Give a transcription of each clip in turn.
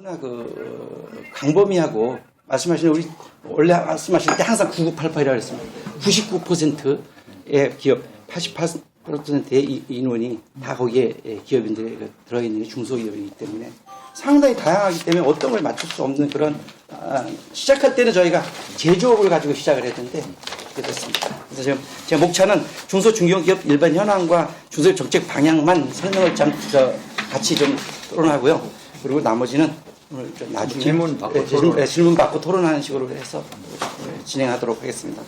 누구나 그 강범위하고 말씀하신 우리 원래 말씀하실 때 항상 9988이라고 했습니다. 99%의 기업, 88%의 이- 인원이 다 거기에 기업인들이 들어있는 게 중소기업이기 때문에 상당히 다양하기 때문에 어떤 걸 맞출 수 없는 그런 아, 시작할 때는 저희가 제조업을 가지고 시작을 했는데 그렇게 됐습니다. 그래서 지금 제 목차는 중소 중견기업 일반 현황과 중소기업 정책 방향만 설명을 좀 저, 같이 좀 토론하고요. 그리고 나머지는 오늘 좀 나중에 질문 받고 네, 질문, 토론. 네, 질문 받고 토론하는 식으로 해서 네, 진행하도록 하겠습니다.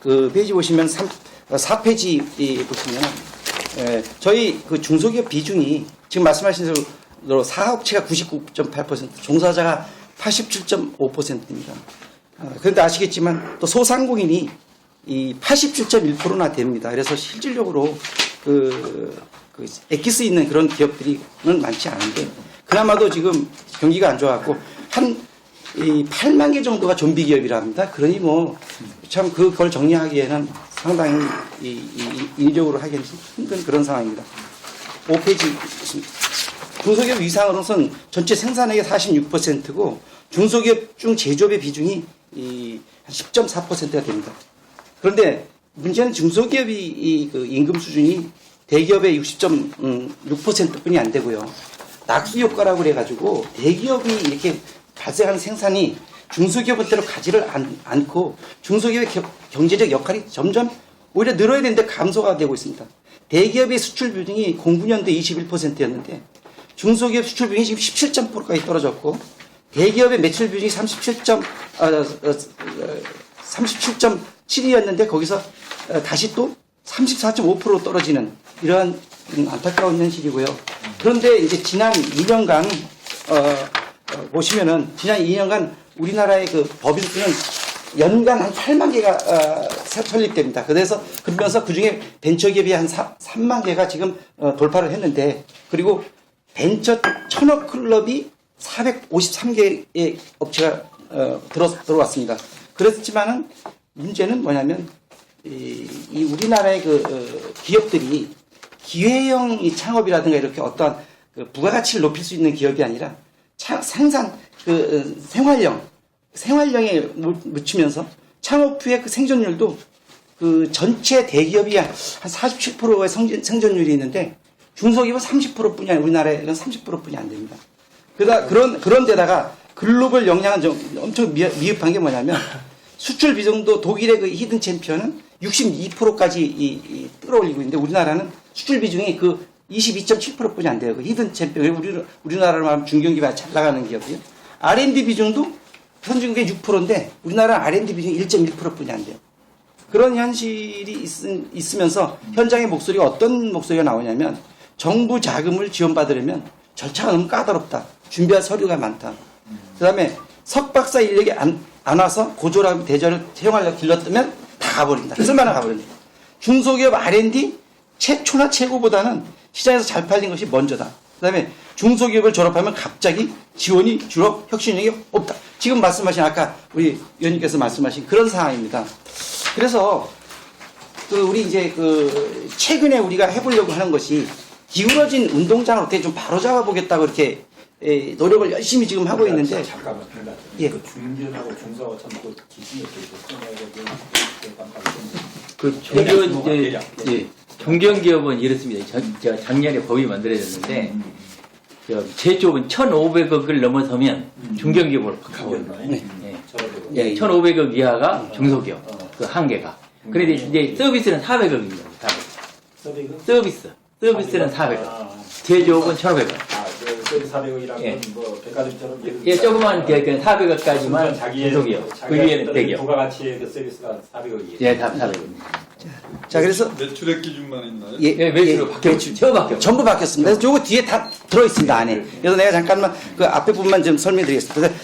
그 페이지 보시면 3, 4페이지 보시면 에, 저희 그 중소기업 비중이 지금 말씀하신 대로 사업체가 99.8% 종사자가 87.5%입니다. 아, 그런데 아시겠지만 또 소상공인이 이 87.1%나 됩니다. 그래서 실질적으로 그, 그 엑기스 있는 그런 기업들이는 많지 않은데 그나마도 지금 경기가 안 좋아갖고 한 이 8만 개 정도가 좀비 기업이라 합니다. 그러니 뭐 참 그걸 정리하기에는 상당히 인적으로 하기는 힘든 그런 상황입니다. 5페이지 중소기업 위상으로선 전체 생산액의 46%고 중소기업 중 제조업의 비중이 이 10.4%가 됩니다. 그런데 문제는 중소기업이 이 그 임금 수준이 대기업의 60.6%뿐이 안 되고요. 낙수 효과라고 그래가지고 대기업이 이렇게 발생하는 생산이 중소기업한테로 가지를 않, 않고 중소기업의 겨- 경제적 역할이 점점 오히려 늘어야 되는데 감소가 되고 있습니다. 대기업의 수출 비중이 09년도 21%였는데 중소기업 수출 비중이 지금 17.4%까지 떨어졌고 대기업의 매출 비중이 37. 아, 어, 어, 37.7이었는데 거기서 어, 다시 또 34.5% 떨어지는 이러한 음, 안타까운 현실이고요. 그런데 이제 지난 2년간 어, 어, 보시면은 지난 2년간 우리나라의 그 법인 수는 연간 한 8만 개가 어, 사- 설립됩니다. 그래서 그러면서 그중에 벤처기업이 한 3만 개가 지금 어, 돌파를 했는데 그리고 벤처 천억 클럽이 453개의 업체가 어, 들어, 들어왔습니다. 그렇지만은 문제는 뭐냐면 이, 이 우리나라의 그 어, 기업들이 기회형 이 창업이라든가 이렇게 어떠한 그 부가가치를 높일 수 있는 기업이 아니라 차- 생산 그 어, 생활형 생활형에 묻- 묻히면서 창업 후에 그 생존율도 그 전체 대기업이 한 47%의 성진- 생존율이 있는데 중소기업은 30%뿐이 아니라 우리나라에는 30%뿐이 안 됩니다. 그다 그런 그런 데다가 글로벌 역량은 좀 엄청 미, 미흡한 게 뭐냐면 수출 비중도 독일의 그 히든 챔피언은 62%까지 이, 이 끌어올리고 있는데 우리나라는 수출 비중이 그 22.7%뿐이 안 돼요. 그 히든 챔피언 우리 우리나라로 말하면 중견기업이 잘 나가는 기업이요. R&D 비중도 선진국의 6%인데 우리나라 R&D 비중이 1.1%뿐이 안 돼요. 그런 현실이 있, 으면서 현장의 목소리가 어떤 목소리가 나오냐면 정부 자금을 지원받으려면 절차가 너무 까다롭다. 준비할 서류가 많다. 그 다음에 석박사 인력이 안, 안 와서 고졸하고 대전을 채용하려고 길렀으면 다 가버린다. 쓸만한 가버린다. 중소기업 R&D 최초나 최고보다는 시장에서 잘 팔린 것이 먼저다. 그 다음에 중소기업을 졸업하면 갑자기 지원이 줄어 혁신력이 없다. 지금 말씀하신 아까 우리 위원님께서 말씀하신 그런 상황입니다. 그래서 그 우리 이제 그 최근에 우리가 해보려고 하는 것이 기울어진 운동장을 어떻게 좀 바로잡아 보겠다고 이렇게 에, 노력을 열심히 지금 하고 있는데 잠깐만 잠깐만. 예. 그 중견하고 중소가 참그 기준이 그 종교 뭐, 이제. 예, 종견기업은 이렇습니다. 저, 저 작년에 법이 만들어졌는데 저 제조업은 1,500억을 넘어서면 중견 기업으로 바꿔버립니다. 네. 예. 저러고 예, 1,500억 이하가 중소기업 어. 그 한계가. 그런데 이제 서비스는 400억입니다. 서비스 서비스 서비스는 400억. 아, 제조업은 1,500억. 아, 그 서비스 400억이란 예. 건뭐 백화점처럼 예, 조그만 그 400억까지만 자기의 중소기업. 그 위에는 어떤 대기업. 부가가치의 그 서비스가 400억이에요. 예, 다 400억. 자 그래서 매출액 기준만 있나요? 예, 예, 매출로 바뀌었죠. 매출. 처음 바뀌었죠. 전부 바뀌었습니다. 그래서 요거 뒤에 다 들어 있습니다, 안에. 그래서 내가 잠깐만 그 앞에 부분만 좀 설명드리겠습니다.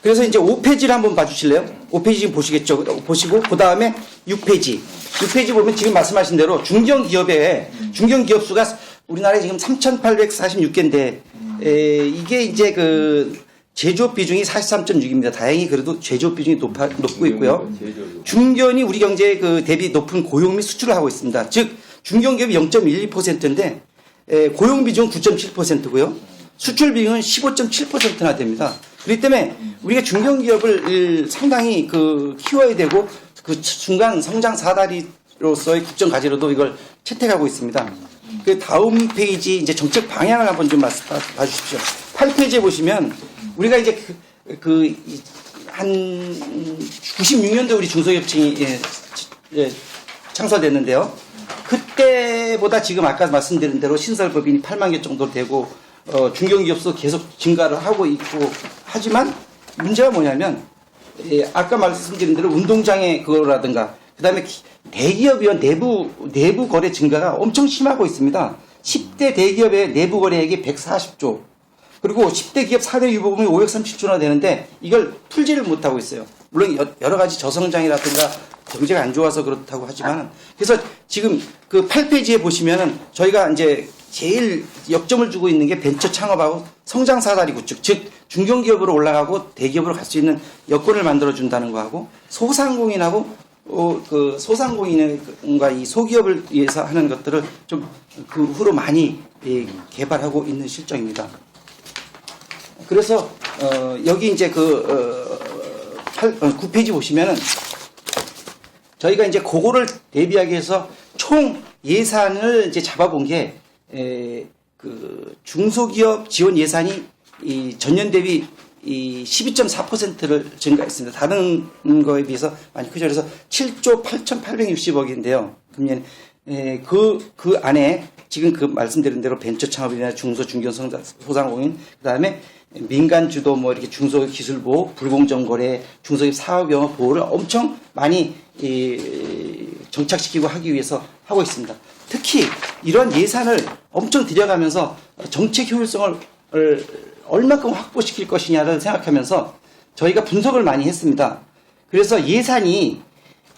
그래서, 이제 5페이지를 한번 봐주실래요? 5페이지 지금 보시겠죠? 보시고, 그 다음에 6페이지. 6페이지 보면 지금 말씀하신 대로 중견기업의, 중견기업 수가 우리나라에 지금 3,846개인데, 에, 이게 이제 그, 제조업 비중이 43.6입니다. 다행히 그래도 제조업 비중이 높아, 높고 있고요. 중견이 우리 경제의 그 대비 높은 고용 및 수출을 하고 있습니다. 즉 중견 기업이 0.12%인데 고용 비중 9.7%고요. 수출 비중은 15.7%나 됩니다. 그렇기 때문에 우리가 중견 기업을 일- 상당히 그 키워야 되고 그 중간 성장 사다리로서의 국정 과제로도 이걸 채택하고 있습니다. 그 다음 페이지 이제 정책 방향을 한번 좀 봐주십시오. 8페이지에 보시면 우리가 이제 그, 그 한 96년도 우리 중소기업청이 예, 예, 창설됐는데요. 그때보다 지금 아까 말씀드린 대로 신설 법인이 8만 개 정도 되고 어, 중견기업도 계속 증가를 하고 있고 하지만 문제가 뭐냐면 예, 아까 말씀드린 대로 운동장의 그거라든가 그다음에 기- 대기업이원 내부 내부 거래 증가가 엄청 심하고 있습니다. 10대 대기업의 내부 거래액이 140조 그리고 10대 기업 4대 유보금이 537조나 되는데 이걸 풀지를 못하고 있어요. 물론 여- 여러 가지 저성장이라든가 경제가 안 좋아서 그렇다고 하지만 그래서 지금 그 8페이지에 보시면은 저희가 이제 제일 역점을 주고 있는 게 벤처 창업하고 성장 사다리 구축 즉 중견기업으로 올라가고 대기업으로 갈 수 있는 여건을 만들어 준다는 거하고 소상공인하고 어, 그 소상공인과 이 소기업을 위해서 하는 것들을 좀 그 후로 많이 예, 개발하고 있는 실정입니다. 그래서 어, 여기 이제 그 어, 8, 어, 9페이지 보시면은 저희가 이제 그거를 대비하기 위해서 총 예산을 이제 잡아본 게, 에, 그 중소기업 지원 예산이 이 전년 대비 이 12.4%를 증가했습니다. 다른 거에 비해서 많이 크죠. 그래서 7조 8,860억인데요. 금년 에, 그, 그 안에 지금 그 말씀드린 대로 벤처 창업이나 중소 중견 소상공인 그다음에 민간 주도 뭐 이렇게 중소기업 기술 보호, 불공정 거래, 중소기업 사업 영업 보호를 엄청 많이 이, 정착시키고 하기 위해서 하고 있습니다. 특히 이런 예산을 엄청 들여가면서 정책 효율성을 을 얼마큼 확보시킬 것이냐를 생각하면서 저희가 분석을 많이 했습니다. 그래서 예산이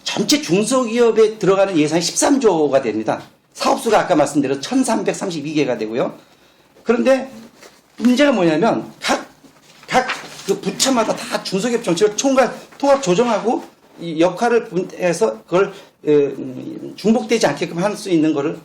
전체 중소기업에 들어가는 예산이 13조가 됩니다. 사업수가 아까 말씀드린 1332개가 되고요. 그런데 문제가 뭐냐면 각, 각 그 부처마다 다 중소기업 정책을 총괄, 통합 조정하고 이 역할을 분해서 그걸 어, 음, 중복되지 않게끔 할 수 있는 거를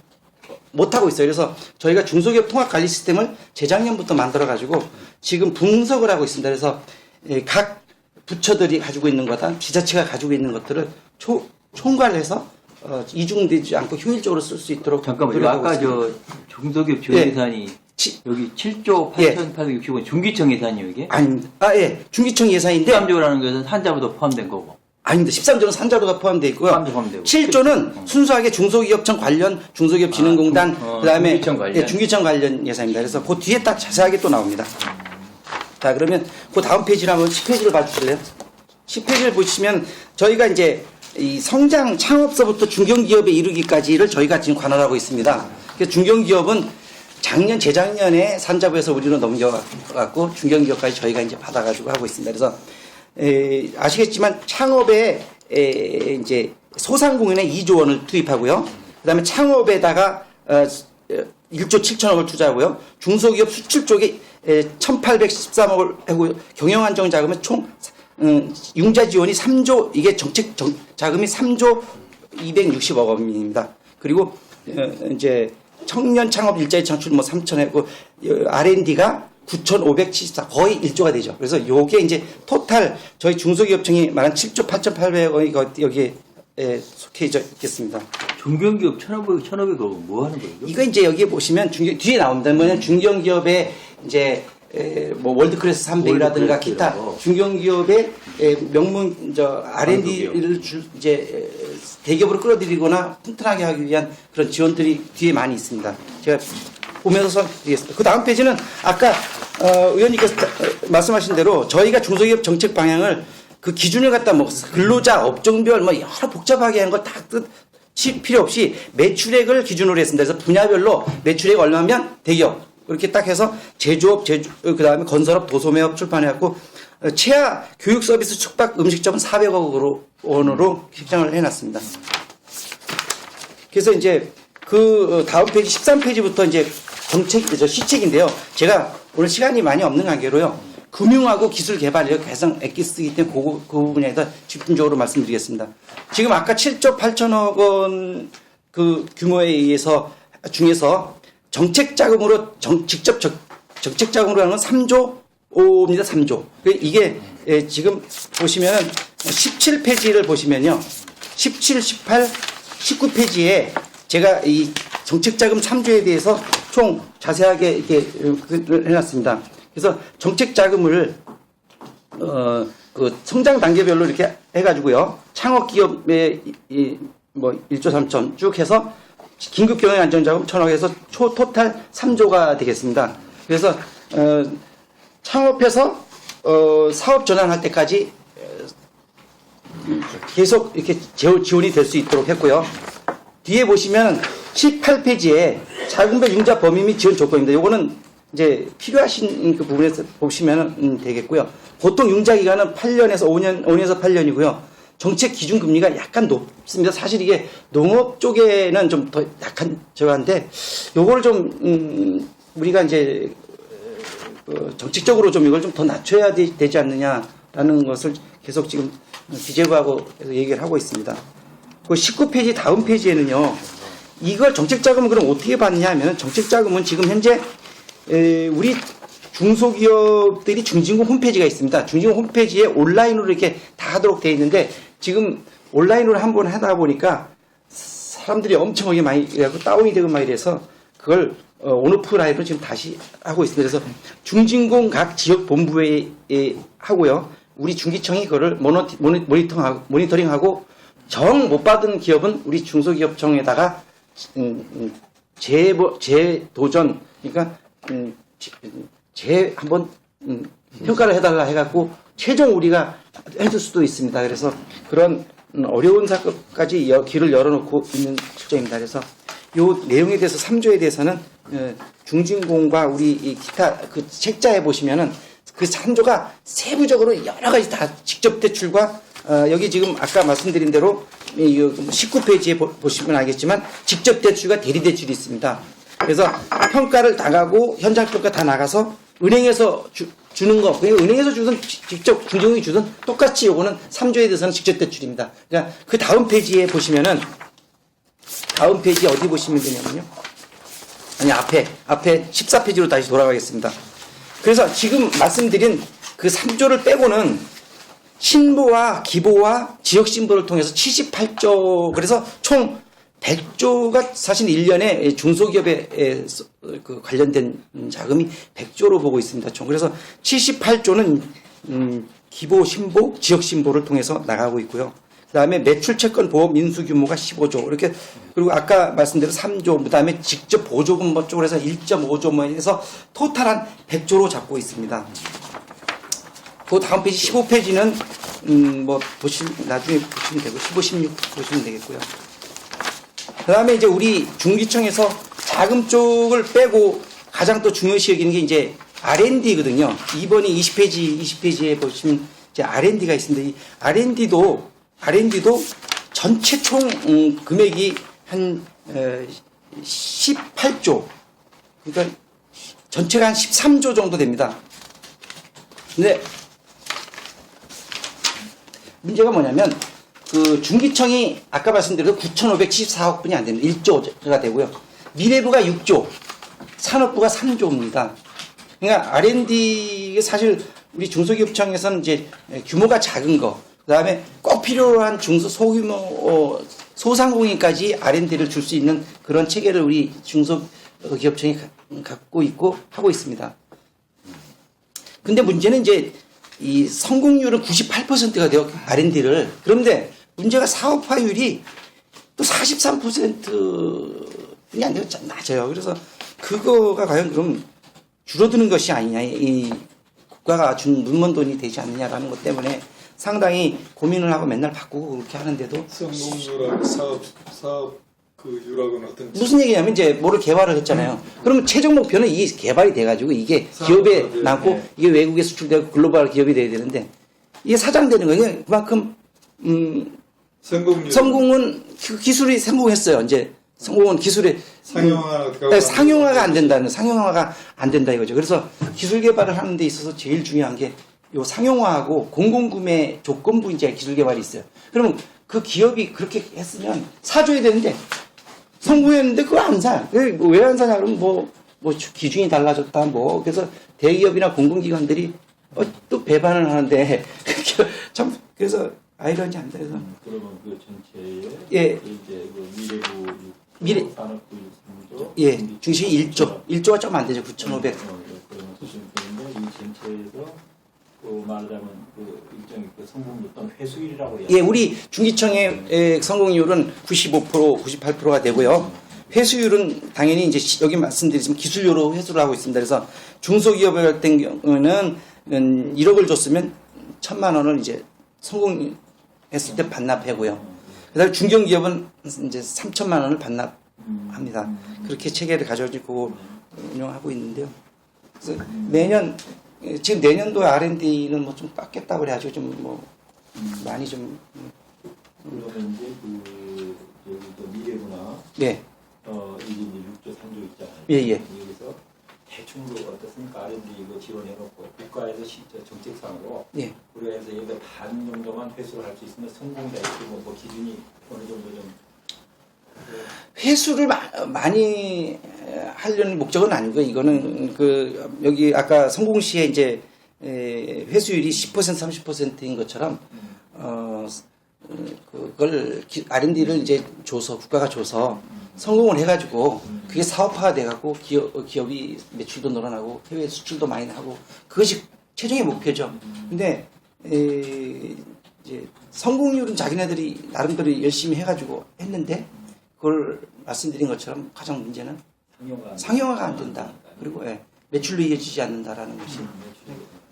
못하고 있어요. 그래서 저희가 중소기업 통합 관리 시스템을 재작년부터 만들어가지고 지금 분석을 하고 있습니다. 그래서 예, 각 부처들이 가지고 있는 거다, 지자체가 가지고 있는 것들을 초, 총괄해서 어, 이중되지 않고 효율적으로 쓸 수 있도록 잠깐만요. 노력하고 아까 있습니다. 저 중소기업 지원 예. 예산이 치- 여기 7조 예. 8,860원 중기청 예산이요 이게? 아닙니다. 아, 예. 중기청 예산인데, 13조라는 것은 산자부도 포함된 거고. 아닙니다. 13조는 산자로가 포함되어 있고요. 산자도 포함되고. 7조는 순수하게 중소기업청 관련, 중소기업진흥공단, 아, 중- 어, 그 다음에 중기청 관련. 예, 중기청 관련 예산입니다. 그래서 그 뒤에 딱 자세하게 또 나옵니다. 자, 그러면 그 다음 페이지를 한번 10페이지를 봐 주실래요? 10페이지를 보시면 저희가 이제 이 성장 창업서부터 중견기업에 이르기까지를 저희가 지금 관할하고 있습니다. 그래서 중견기업은 작년, 재작년에 산자부에서 우리로 넘겨갖고 중견기업까지 저희가 이제 받아가지고 하고 있습니다. 그래서 에, 아시겠지만 창업에 에, 이제 소상공인에 2조 원을 투입하고요. 그다음에 창업에다가 어, 1조 7천억을 투자하고요. 중소기업 수출 쪽에 1,813억을 하고 경영 안정 자금은 총 음, 융자 지원이 3조 이게 정책 정- 자금이 3조 260억 원입니다. 그리고 어, 이제 청년 창업 일자리 창출 뭐 3천하고 R&D가 9,574 거의 1조가 되죠. 그래서 요게 이제 토탈 저희 중소기업청이 말한 7조 8,800억이 여기에 에, 속해 있겠습니다. 중견기업 1,500, 1,500억 뭐 하는 거예요? 이거? 이제 여기에 보시면 중견, 뒤에 나옵니다. 뭐냐면 중견기업의 이제 에, 뭐 월드클래스 300이라든가 월드클래스라고. 기타 중견기업의 에, 명문 저 R&D를 줄 이제 에, 대기업으로 끌어들이거나 튼튼하게 하기 위한 그런 지원들이 뒤에 많이 있습니다. 제가 보면서 드리겠습니다. 그 다음 페이지는 아까 어, 의원님께서 어, 말씀하신 대로 저희가 중소기업 정책 방향을 그 기준을 갖다 뭐 근로자 업종별 뭐 여러 복잡하게 하는 거다 치 필요 없이 매출액을 기준으로 했습니다. 그래서 분야별로 매출액 얼마면 대기업 이렇게 딱 해서 제조업, 제조 그다음에 건설업, 도소매업 출판해갖고 어, 최하 교육 서비스 숙박 음식점은 400억 원으로 책정을 해놨습니다. 그래서 이제 그 어, 다음 페이지 13페이지부터 이제 정책 저 시책인데요. 제가 오늘 시간이 많이 없는 관계로요. 금융하고 기술 개발 이렇게 개성 액기 쓰기 때문에 그, 그 부분에 대해서 집중적으로 말씀드리겠습니다. 지금 아까 7조 8천억 원 그 규모에 의해서 중에서 정책 자금으로 정- 직접 적- 정책 자금으로 하는 건 3조 5입니다. 3조. 이게 예, 지금 보시면 17페이지를 보시면요. 17, 18, 19페이지에 제가 이 정책 자금 3조에 대해서 총 자세하게 이렇게 어, 해놨습니다. 그래서 정책 자금을 어, 그 성장 단계별로 이렇게 해가지고요. 창업 기업의 이, 이, 뭐 1조 3천 쭉 해서 긴급 경영 안전 자금 천억 해서 초 토탈 3조가 되겠습니다. 그래서 어, 창업해서 어, 사업 전환할 때까지 어, 계속 이렇게 제- 지원이 될 수 있도록 했고요. 뒤에 보시면 18페이지에 자금별 융자 범위 및 지원 조건입니다. 요거는 이제 필요하신 그 부분에서 보시면 음, 되겠고요. 보통 융자 기간은 8년에서 5년, 5년에서 8년이고요. 정책 기준 금리가 약간 높습니다. 사실 이게 농업 쪽에는 좀 더 약한 저한데 요거를 좀 음, 우리가 이제 어, 정책적으로 좀 이걸 좀 더 낮춰야 되, 되지 않느냐라는 것을 계속 지금 기재부하고 얘기를 하고 있습니다. 그 19페이지 다음 페이지에는요. 이걸 정책 자금을 그럼 어떻게 받냐 하면 정책 자금은 지금 현재 에, 우리 중소기업들이 중진공 홈페이지가 있습니다. 중진공 홈페이지에 온라인으로 이렇게 다 하도록 되어 있는데 지금 온라인으로 한 번 하다 보니까 사람들이 엄청나게 많이 이래갖고 다운이 되고 막 이래서 그걸 어, 온오프라인으로 지금 다시 하고 있습니다. 그래서 중진공 각 지역 본부에 에, 하고요. 우리 중기청이 그거를 모노티, 모니, 모니터링하고 정 못 받은 기업은 우리 중소기업청에다가 음, 음, 재, 재도전 그러니까 음, 재- 재 한번 음, 평가를 해달라 해갖고 최종 우리가 해줄 수도 있습니다. 그래서 그런 음, 어려운 사건까지 여- 길을 열어놓고 있는 실정입니다. 그래서 요 내용에 대해서 3조에 대해서는 어, 중진공과 우리 이 기타 그 책자에 보시면은 그 3조가 세부적으로 여러 가지 다 직접 대출과 어, 여기 지금 아까 말씀드린 대로 이 19페이지에 보시면 알겠지만 직접 대출과 대리 대출이 있습니다. 그래서 평가를 나가고 현장 평가 다 나가서 은행에서 주, 주는 거, 그냥 은행에서 주든 지- 직접 중진공이 주든 똑같이 요거는 3조에 대해서는 직접 대출입니다. 그러니까 그 다음 페이지에 보시면은 다음 페이지 어디 보시면 되냐면요. 아니 앞에 앞에 14페이지로 다시 돌아가겠습니다. 그래서 지금 말씀드린 그 3조를 빼고는 신보와 기보와 지역 신보를 통해서 78조 그래서 총 100조가 사실 1년에 중소기업에 그 관련된 자금이 100조로 보고 있습니다. 총 그래서 78조는 음, 기보 신보 지역 신보를 통해서 나가고 있고요. 그다음에 매출 채권 보험 민수 규모가 15조 이렇게 그리고 아까 말씀드린 3조 그다음에 직접 보조금 뭐 쪽으로 해서 1.5조 뭐 해서 토탈 한 100조로 잡고 있습니다. 그 다음 페이지 15페이지는 음, 뭐 보실 나중에 보시면 되고 15, 16 보시면 되겠고요. 그다음에 이제 우리 중기청에서 자금 쪽을 빼고 가장 또 중요시 여기는 게 이제 R&D거든요. 2번이 20페이지 20페이지에 보시면 이제 R&D가 있습니다. 이 R&D도 R&D도 전체 총 음, 금액이 한 에, 18조. 그러니까 전체가 한 13조 정도 됩니다. 근데 문제가 뭐냐면 그 중기청이 아까 말씀드린 9,574억 분이 안 됩니다. 1조가 되고요. 미래부가 6조, 산업부가 3조입니다. 그러니까 R&D 사실 우리 중소기업청에서는 이제 규모가 작은 거, 그다음에 꼭 필요한 중소 소규모 어, 소상공인까지 R&D를 줄 수 있는 그런 체계를 우리 중소기업청이 가- 갖고 있고 하고 있습니다. 근데 문제는 이제 이 성공률은 98%가 돼요. R&D를. 그런데 문제가 사업화율이 또 43%이 안 되고 참 낮아요. 그래서 그거가 과연 그럼 줄어드는 것이 아니냐. 이 국가가 준 눈먼 돈이 되지 않느냐라는 것 때문에 상당히 고민을 하고 맨날 바꾸고 그렇게 하는데도 성공률하고 사업 사업 그 유락은 어떤 무슨 얘기냐면 이제 뭐를 개발을 했잖아요. 그러면 최종 목표는 이 개발이 돼가지고 이게 기업에. 남고 네. 이게 외국에 수출되고 글로벌 기업이 돼야 되는데 이게 사장되는 거예요. 그만큼 음, 성공률 성공은 그 기술이 성공했어요. 이제 성공은 기술에 상용화가 네, 상용화가 안 된다는 상용화가 안 된다 이거죠. 그래서 기술 개발을 하는 데 있어서 제일 중요한 게 요 상용화하고 공공구매 조건부 이제 기술 개발이 있어요. 그러면 그 기업이 그렇게 했으면 사줘야 되는데 성공했는데 그거 안 사. 왜 안 사냐? 그러면 뭐 뭐 기준이 달라졌다 뭐. 그래서 대기업이나 공공기관들이 어, 또 배반을 하는데. 참 그래서 아이러니합니다. 그래서 그러면 그 전체에 예. 그 이제 그 미래부 미래- 산업부 3조 예. 중심이 1조. 1조가 좀 안 되죠. 9,500. 어, 그러면 수준 때문에 이 전체에서 그 말하자면 그 일종의 그 회수율이라고 해야 예, 우리 중기청의 에, 성공률은 95% 98%가 되고요. 회수율은 당연히 이제 시- 여기 말씀드리지만 기술료로 회수를 하고 있습니다. 그래서 중소기업에 같은 경우는 음, 1억을 줬으면 천만 원을 이제 성공했을 때 반납하고요. 그다음에 중견기업은 이제 3천만 원을 반납합니다. 그렇게 체계를 가져가지고 운영하고 있는데요. 그래서 매년 예, 지금 내년도에 R&D는 뭐 좀 깎겠다고 그래가지고 좀뭐 많이 좀 그러면 이제 그 저기 또 미래부나 네. 어 이게 이제 6조 3조 있잖아요. 예, 예. 여기서 대충 그 어떻습니까? R&D 이거 지원해놓고 국가에서 시, 저 정책상으로 예. 우리가 해서 여기다 반 정도만 회수를 할 수 있으면 성공자 이렇게 뭐, 뭐 기준이 어느 정도 좀 회수를 마- 많이 하려는 목적은 아니고요. 이거는 그 여기 아까 성공시에 이제 에, 회수율이 10% 30%인 것처럼 어 그걸 기- R&D를 이제 줘서 국가가 줘서 성공을 해가지고 그게 사업화가 돼갖고 기업 기업이 매출도 늘어나고 해외 수출도 많이 나고 그것이 최종의 목표죠. 근데 에, 이제 성공률은 자기네들이 나름대로 열심히 해가지고 했는데 그걸 말씀드린 것처럼 가장 문제는 상용화 안 상용화가 안 된다. 그리고 예, 매출로 이어지지 않는다라는 것이 음.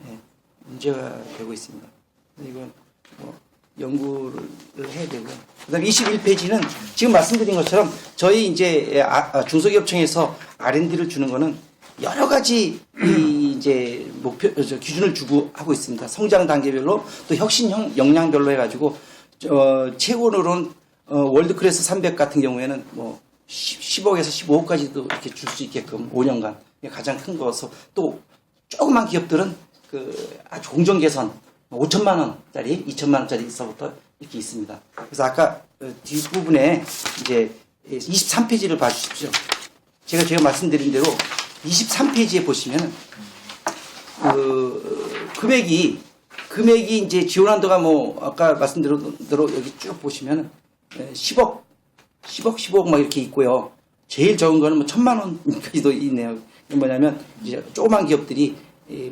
예, 문제가 되고 있습니다. 이건 뭐 연구를 해야 되고요. 그다음 21페이지는 지금 말씀드린 것처럼 저희 이제 아- 아, 중소기업청에서 R&D를 주는 거는 여러 가지 이 이제 목표 저 기준을 주고 하고 있습니다. 성장 단계별로 또 혁신 형- 역량별로 해가지고 어, 최고로는 어, 월드 클래스 300 같은 경우에는 뭐 10, 억에서 15억까지도 이렇게 줄 수 있게끔 5년간 이게 가장 큰 거서 또 조그만 기업들은 그 아주 공정 개선 5천만 원짜리, 2천만 원짜리서부터 이렇게 있습니다. 그래서 아까 그 뒷부분에 이제 23페이지를 봐주십시오. 제가 제가 말씀드린 대로 23페이지에 보시면 그 금액이 금액이 이제 지원 한도가 뭐 아까 말씀드린 대로 여기 쭉 보시면 10억 10억 15억 막 이렇게 있고요. 제일 적은 거는 뭐 천만 원까지도 있네요. 뭐냐면 이제 조그만 기업들이 이제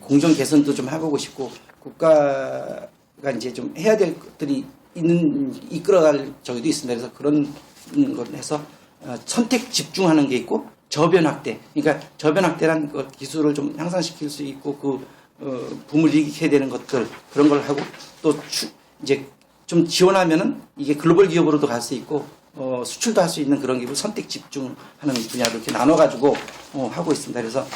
공정 개선도 좀 해보고 싶고 국가가 이제 좀 해야 될 것들이 있는 이끌어갈 저기도 있습니다. 그래서 그런 걸 해서 어, 선택 집중하는 게 있고 저변 확대. 그러니까 저변 확대란 그 기술을 좀 향상시킬 수 있고 그 어, 붐을 일으켜야 되는 것들 그런 걸 하고 또 추, 이제 좀 지원하면은 이게 글로벌 기업으로도 갈 수 있고 어, 수출도 할 수 있는 그런 기업을 선택 집중하는 분야로 이렇게 나눠가지고 어, 하고 있습니다. 그래서 어,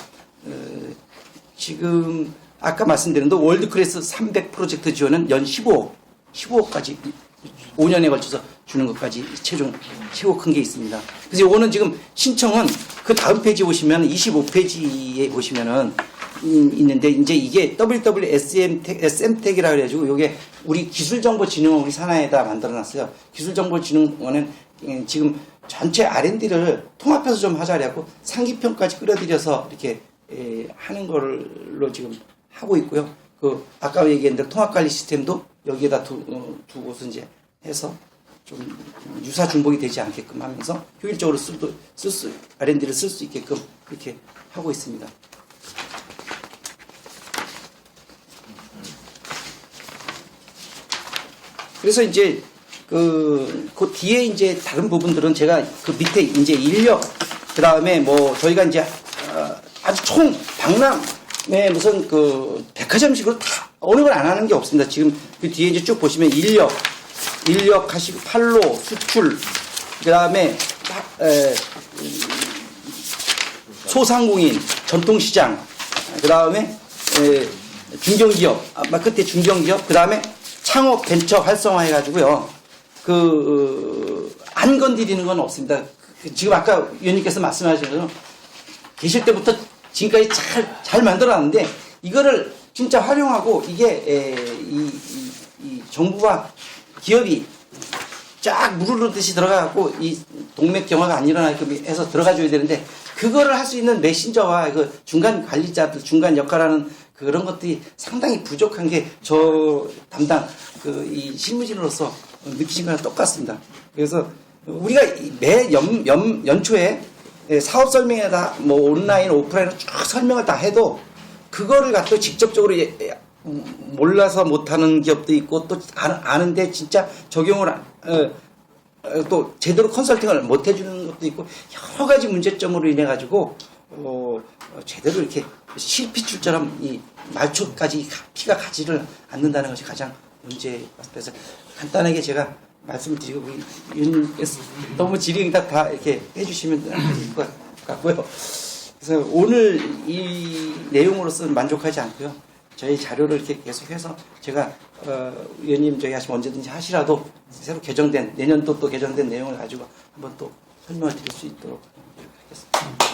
지금 아까 말씀드린 도 월드 클래스 300 프로젝트 지원은 연 15억, 15억까지 5년에 걸쳐서 주는 것까지 최종 최고 큰 게 있습니다. 그래서 이거는 지금 신청은 그 다음 페이지 보시면 25페이지에 보시면은 음, 있는데 이제 이게 WWSM SM텍이라 그래가지고 이게 우리 기술정보진흥원 우리 산하에다 만들어놨어요. 기술정보진흥원은 음, 지금 전체 R&D를 통합해서 좀 하자 그래갖고 상기평까지 끌어들여서 이렇게 에, 하는 걸로 지금 하고 있고요. 그 아까 대로 통합관리 시스템도 여기에다 두, 어, 두고서 이제 해서 좀 유사 중복이 되지 않게끔 하면서 효율적으로 쓸수 쓸수 R&D를 쓸 수 있게끔 그렇게 하고 있습니다. 그래서 이제 그, 그 뒤에 이제 다른 부분들은 제가 그 밑에 이제 인력, 그 다음에 뭐 저희가 이제 어, 아주 총 박람회 무슨 그 백화점식으로 다 어느 걸 안 하는 게 없습니다. 지금 그 뒤에 이제 쭉 보시면 인력, 인력 하시고 판로, 수출, 그 다음에 소상공인, 전통시장, 그 다음에 중견기업, 아마 끝에 중견기업, 그 다음에 창업 벤처 활성화 해 가지고요. 그, 어, 안 건드리는 건 없습니다. 그 지금 아까 위원님께서 말씀하신 대로 계실 때부터 지금까지 잘, 잘 만들어놨는데 이거를 진짜 활용하고 이게 에, 이, 이, 이 정부와 기업이 쫙 무르르듯이 들어가고 이 동맥 경화가 안 일어나게끔 해서 들어가줘야 되는데 그거를 할 수 있는 메신저와 그 중간 관리자들 중간 역할하는 그런 것들이 상당히 부족한 게 저 담당 그 이 실무진으로서 느끼신 거랑 똑같습니다. 그래서 우리가 매 연, 연, 연초에 사업 설명에 다 뭐 온라인 오프라인으로 쭉 설명을 다 해도 그거를 갖고 직접적으로 예- 예- 음, 몰라서 못하는 기업도 있고 또 아는- 아는데 진짜 적용을 안- 어, 어, 또 제대로 컨설팅을 못 해주는 것도 있고 여러 가지 문제점으로 인해 가지고 어, 어, 제대로 이렇게 실핏줄처럼 이 말초까지 가- 피가 가지를 않는다는 것이 가장 문제 그래서 간단하게 제가 말씀드리고 우리 윤님께서 너무 질의응답 다 이렇게 해주시면 될 것 같고요. 그래서 오늘 이 내용으로서는 만족하지 않고요. 저희 자료를 이렇게 계속해서 제가 어, 의원님 저희 하시면 언제든지 하시라도 새로 개정된 내년도 또 개정된 내용을 가지고 한번 또 설명을 드릴 수 있도록 노력하겠습니다.